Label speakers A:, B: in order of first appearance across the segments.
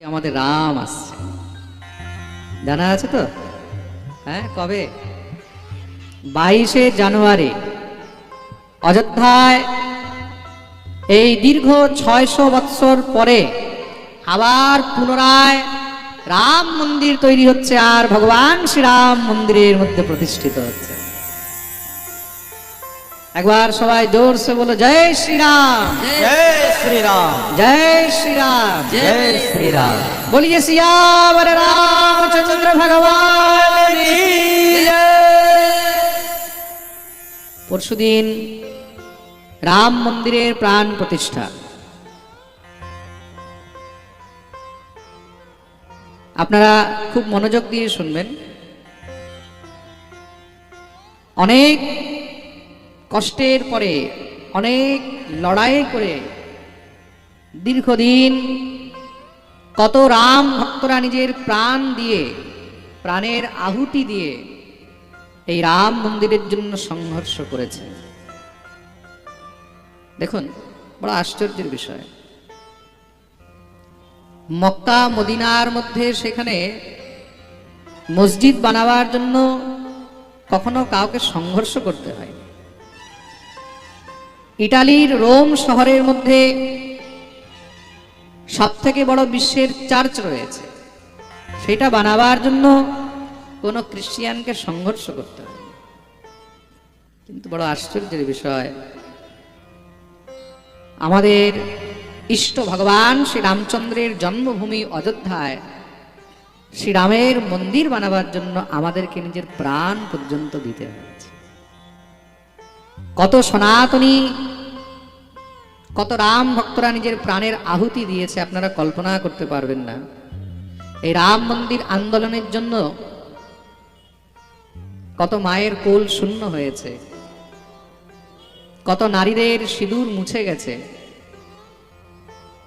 A: আমাদের রাম আসছে। জানা আছে তো? হ্যাঁ কবে? বাইশে জানুয়ারি, অযোধ্যায়। এই দীর্ঘ ছয়শো বৎসর পরে আবার পুনরায় রাম মন্দির তৈরি হচ্ছে আর ভগবান শ্রীরাম মন্দিরের মধ্যে প্রতিষ্ঠিত হচ্ছে। একবার সবাই জোরসে বলো, জয় শ্রীরাম!
B: जय श्री राम
A: জয় শ্রীরাম
B: जय श्री राम
A: बोलिए सियावर रामचंद्र भगवान की পরশুদিন রাম মন্দিরের প্রাণ প্রতিষ্ঠা আপনারা খুব মনোযোগ দিয়ে শুনবেন অনেক কষ্টের পরে অনেক লড়াই করে দীর্ঘদিন কত রাম ভক্তরা নিজের প্রাণ দিয়ে, প্রাণের আহুতি দিয়ে এই রাম মন্দিরের জন্য সংঘর্ষ করেছে। দেখুন, বড় আশ্চর্যের বিষয়। মক্কা, মদিনার মধ্যে সেখানে মসজিদ বানাবার জন্য কখনো কাউকে সংঘর্ষ করতে হয় ইটালির রোম শহরের মধ্যে সব থেকে বড় বিশ্বের চার্চ রয়েছে। সেটা বানাবার জন্য কোনো খ্রিস্টিয়ানকে সংঘর্ষ করতে হবে। কিন্তু বড় আশ্চর্যের বিষয়, আমাদের ইষ্ট ভগবান শ্রী রামচন্দ্রের জন্মভূমি অযোধ্যায় শ্রীরামের মন্দির বানাবার জন্য আমাদেরকে নিজের প্রাণ পর্যন্ত দিতে হয়েছে। কত সনাতনী কত রাম ভক্তরা নিজের প্রাণের আহুতি দিয়েছে, আপনারা কল্পনা করতে পারবেন না। এই রাম মন্দির আন্দোলনের জন্য কত মায়ের কোল শূন্য হয়েছে, কত নারীদের সিঁদুর মুছে গেছে।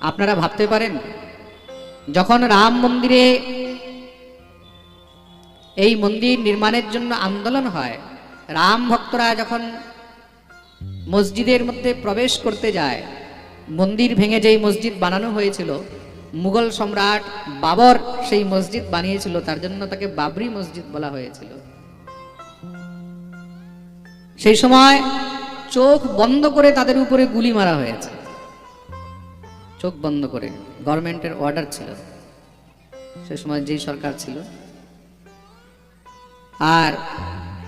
A: আপনারা ভাবতে পারেন, যখন রাম মন্দিরে এই মন্দির নির্মাণের জন্য আন্দোলন হয়, রাম ভক্তরা যখন মসজিদের মধ্যে প্রবেশ করতে যায় মন্দির ভেঙে যেই মসজিদ বানানো হয়েছিল, মুঘল সম্রাট বাবর সেই মসজিদ বানিয়েছিল, তার জন্য তাকে বাবরি মসজিদ বলা হয়েছিল। সেই সময় চোখ বন্ধ করে তাদের উপরে গুলি মারা হয়েছে। চোখ বন্ধ করে, গভর্নমেন্টের অর্ডার ছিল। সে সময় যেই সরকার ছিল। আর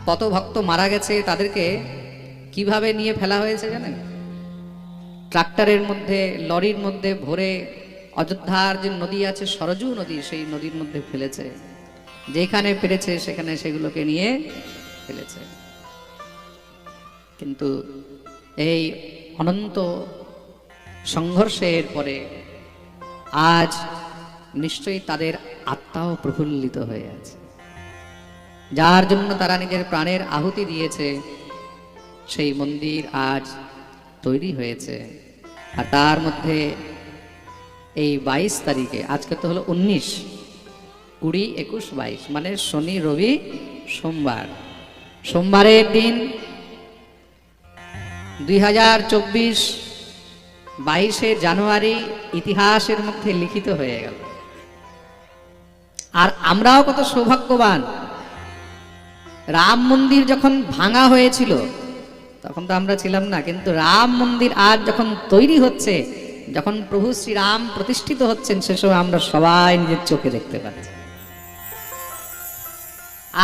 A: কত ভক্ত মারা গেছে তাদেরকে কীভাবে নিয়ে ফেলা হয়েছে জানেন? ট্রাক্টরের মধ্যে, লরির মধ্যে ভরে অযোধ্যার যে নদী আছে, সরজু নদী, সেই নদীর মধ্যে ফেলেছে। যেখানে পেরেছে, সেখানে সেগুলোকে নিয়ে ফেলেছে। কিন্তু এই অনন্ত সংঘর্ষের পরে আজ নিশ্চয়ই তাদের আত্মাও প্রফুল্লিত হয়ে আছে। যার জন্য তারা নিজের প্রাণের আহুতি দিয়েছে, সেই মন্দির আজ তৈরি হয়েছে। আর তার মধ্যে এই বাইশ তারিখে, আজকে তো হলো উনিশ, কুড়ি একুশ বাইশ মানে শনি, রবি, সোমবার। সোমবারের দিন দুই হাজার চব্বিশ বাইশে জানুয়ারি ইতিহাসের মধ্যে লিখিত হয়ে গেল। আর আমরাও কত সৌভাগ্যবান। রাম মন্দির যখন ভাঙা হয়েছিল তখন তো আমরা ছিলাম না, কিন্তু রাম মন্দির আজ যখন তৈরি হচ্ছে, যখন প্রভু শ্রীরাম প্রতিষ্ঠিত হচ্ছেন, সে সময় আমরা সবাই নিজের চোখে দেখতে পাচ্ছি।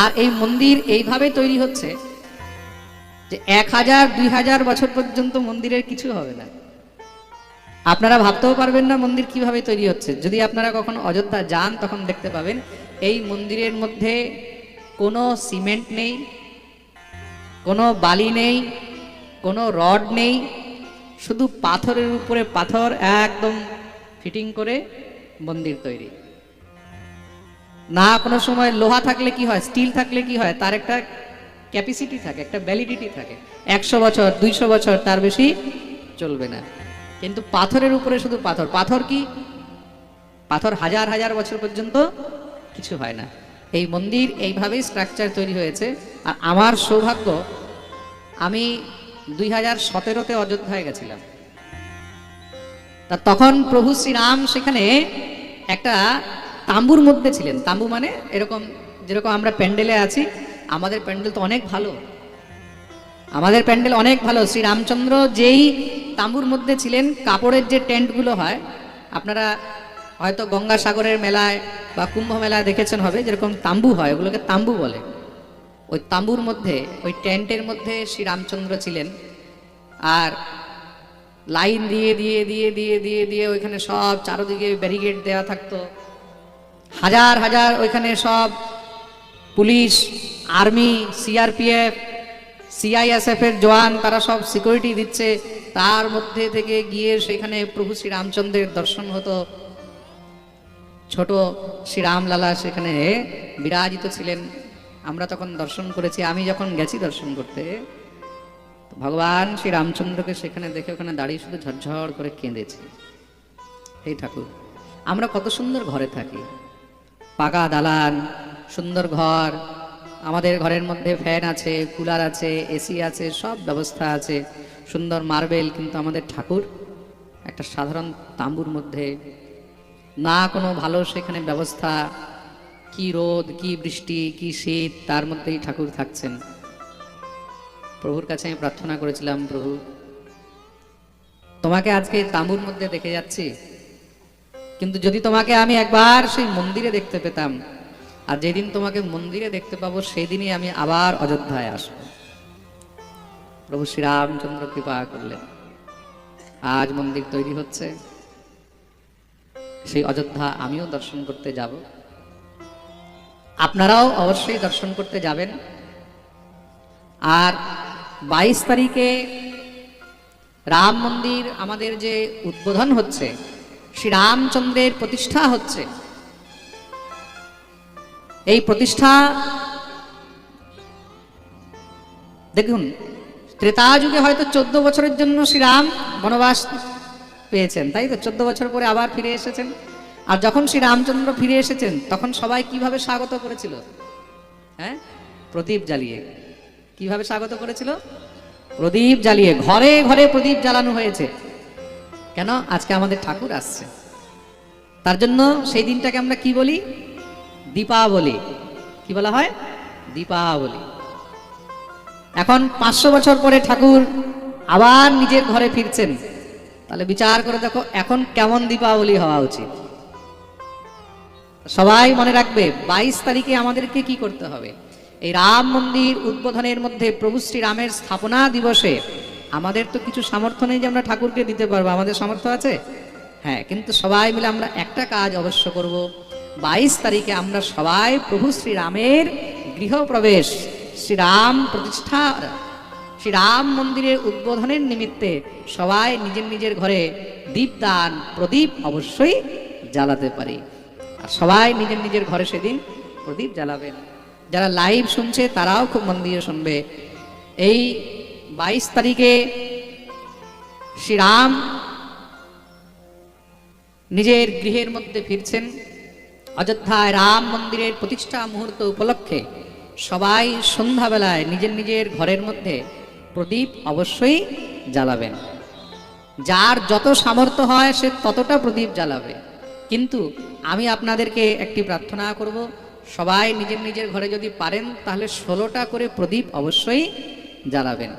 A: আর এই মন্দির এইভাবে তৈরি হচ্ছে যে এক হাজার, দুই হাজার বছর পর্যন্ত মন্দিরের কিছু হবে না। আপনারা ভাবতেও পারবেন না মন্দির কীভাবে তৈরি হচ্ছে। যদি আপনারা কখন অযোধ্যা যান, তখন দেখতে পাবেন এই মন্দিরের মধ্যে কোনো সিমেন্ট নেই, কোনো বালি নেই কোনো রড নেই, শুধু পাথরের উপরে পাথর একদম ফিটিং করে মন্দির তৈরি। না, কোনো সময় লোহা থাকলে কি হয়, স্টিল থাকলে কি হয়, তার একটা ক্যাপাসিটি থাকে, একটা ভ্যালিডিটি থাকে। একশো বছর, দুইশো বছর, তার বেশি চলবে না। কিন্তু পাথরের উপরে শুধু পাথর। পাথর কি? পাথর হাজার হাজার বছর পর্যন্ত কিছু হয় না। এই মন্দির এইভাবেই স্ট্রাকচার তৈরি হয়েছে। আর আমার সৌভাগ্য, আমি দুই হাজার সতেরোতে অযোধ্যায় গেছিলাম। তা তখন প্রভু শ্রীরাম সেখানে একটা তাম্বুর মধ্যে ছিলেন। তাম্বু মানে এরকম, যেরকম আমরা প্যান্ডেলে আছি, আমাদের প্যান্ডেল তো অনেক ভালো। আমাদের প্যান্ডেল অনেক ভালো। শ্রীরামচন্দ্র যেই তাম্বুর মধ্যে ছিলেন, কাপড়ের যে টেন্টগুলো হয়, আপনারা হয়তো গঙ্গাসাগরের মেলায় বা কুম্ভ মেলায় দেখেছেন হবে, যেরকম তাম্বু হয়, ওগুলোকে তাম্বু বলে। ওই তাঁবুর মধ্যে, ওই টেন্টের মধ্যে শ্রী রামচন্দ্র ছিলেন। আর লাইন দিয়ে দিয়ে দিয়ে দিয়ে দিয়ে দিয়ে ওইখানে সব চারোদিকে ব্যারিকেড দেওয়া থাকতো। হাজার হাজার ওইখানে সব পুলিশ, আর্মি, সিআরপিএফ, সিআইএসএফ এর জওয়ান, তারা সব সিকিউরিটি দিচ্ছে। তার মধ্যে থেকে গিয়ে সেখানে প্রভু শ্রী রামচন্দ্রের দর্শন হতো। ছোট শ্রীরামলালা সেখানে বিরাজিত ছিলেন। আমরা তখন দর্শন করেছি, আমি যখন গেছি দর্শন করতে ভগবান শ্রী রামচন্দ্রকে সেখানে দেখে ওখানে দাঁড়িয়ে শুধু ঝরঝর করে কেঁদেছি। এই ঠাকুর, আমরা কত সুন্দর ঘরে থাকি। পাকা দালান, সুন্দর ঘর, আমাদের ঘরের মধ্যে ফ্যান আছে, কুলার আছে, এসি আছে, সব ব্যবস্থা আছে। সুন্দর মার্বেল, কিন্তু আমাদের ঠাকুর একটা সাধারণ তাঁবুর মধ্যে না কোনো ভালো সেখানে ব্যবস্থা কি রোদ, কি বৃষ্টি, কি শীত, তার মধ্যেই ঠাকুর থাকছেন। প্রভুর কাছে আমি প্রার্থনা করেছিলাম, প্রভু, তোমাকে আজকে তাঁবুর মধ্যে দেখে যাচ্ছি। কিন্তু যদি তোমাকে আমি একবার সেই মন্দিরে দেখতে পেতাম, আর যেদিন তোমাকে মন্দিরে দেখতে পাবো সেই দিনই আমি আবার অযোধ্যায় আসব। প্রভু শ্রীরামচন্দ্র কৃপা করলেন। আজ মন্দির তৈরি হচ্ছে। সেই অযোধ্যা আমিও দর্শন করতে যাব। আপনারাও অবশ্যই দর্শন করতে যাবেন। আর বাইশ তারিখে রাম মন্দির আমাদের যে উদ্বোধন হচ্ছে, শ্রী রামচন্দ্রের প্রতিষ্ঠা হচ্ছে। এই প্রতিষ্ঠা দেখুন, ত্রেতা যুগে হয়তো চোদ্দ বছরের জন্য শ্রীরাম বনবাস পেয়েছেন, তাই তো? চোদ্দ বছর পরে আবার ফিরে এসেছেন। আর যখন শ্রী রামচন্দ্র ফিরে এসেছেন, তখন সবাই কীভাবে স্বাগত করেছিল? হ্যাঁ? প্রদীপ জ্বালিয়ে। কীভাবে স্বাগত করেছিল? প্রদীপ জ্বালিয়ে। ঘরে ঘরে প্রদীপ জ্বালানো হয়েছে। কেন? আজকে আমাদের ঠাকুর আসছে। তার জন্য সেই দিনটাকে আমরা কি বলি? দীপাবলি। কি বলা হয়? দীপাবলি। এখন পাঁচশো বছর পরে ঠাকুর আবার নিজের ঘরে ফিরছেন। তাহলে বিচার করে দেখো এখন কেমন দীপাবলি হওয়া উচিত। সবাই মনে রাখবে, বাইশ তারিখে আমাদেরকে কি করতে হবে? এই রাম মন্দির উদ্বোধনের মধ্যে প্রভু শ্রী রামের স্থাপনা দিবসে আমাদের তো কিছু সামর্থ্য নেই যে আমরা ঠাকুরকে দিতে পারব। আমাদের সামর্থ্য আছে? হ্যাঁ কিন্তু সবাই মিলে আমরা একটা কাজ অবশ্য করব। বাইশ তারিখে আমরা সবাই প্রভু শ্রী রামের গৃহপ্রবেশ, শ্রীরাম প্রতিষ্ঠা, শ্রীরাম মন্দিরের উদ্বোধনের নিমিত্তে সবাই নিজের নিজের ঘরে দীপদান, প্রদীপ অবশ্যই জ্বালাতে পারি। আর সবাই নিজের নিজের ঘরে সেদিন প্রদীপ জ্বালাবেন। যারা লাইভ শুনছে, তারাও খুব মন দিয়ে শুনবে। এই বাইশ তারিখে শ্রীরাম নিজের গৃহের মধ্যে ফিরছেন। অযোধ্যায় রাম মন্দিরের প্রতিষ্ঠা মুহূর্ত উপলক্ষে সবাই সন্ধ্যাবেলায় নিজের নিজের ঘরের মধ্যে প্রদীপ অবশ্যই জ্বালাবেন। যার যত সামর্থ্য হয়, সে ততটা প্রদীপ জ্বালাবে। কিন্তু আমি আপনাদেরকে একটি প্রার্থনা করব। সবাই নিজের নিজের ঘরে যদি পারেন, তাহলে ষোলোটা করে প্রদীপ অবশ্যই জ্বালাবেন।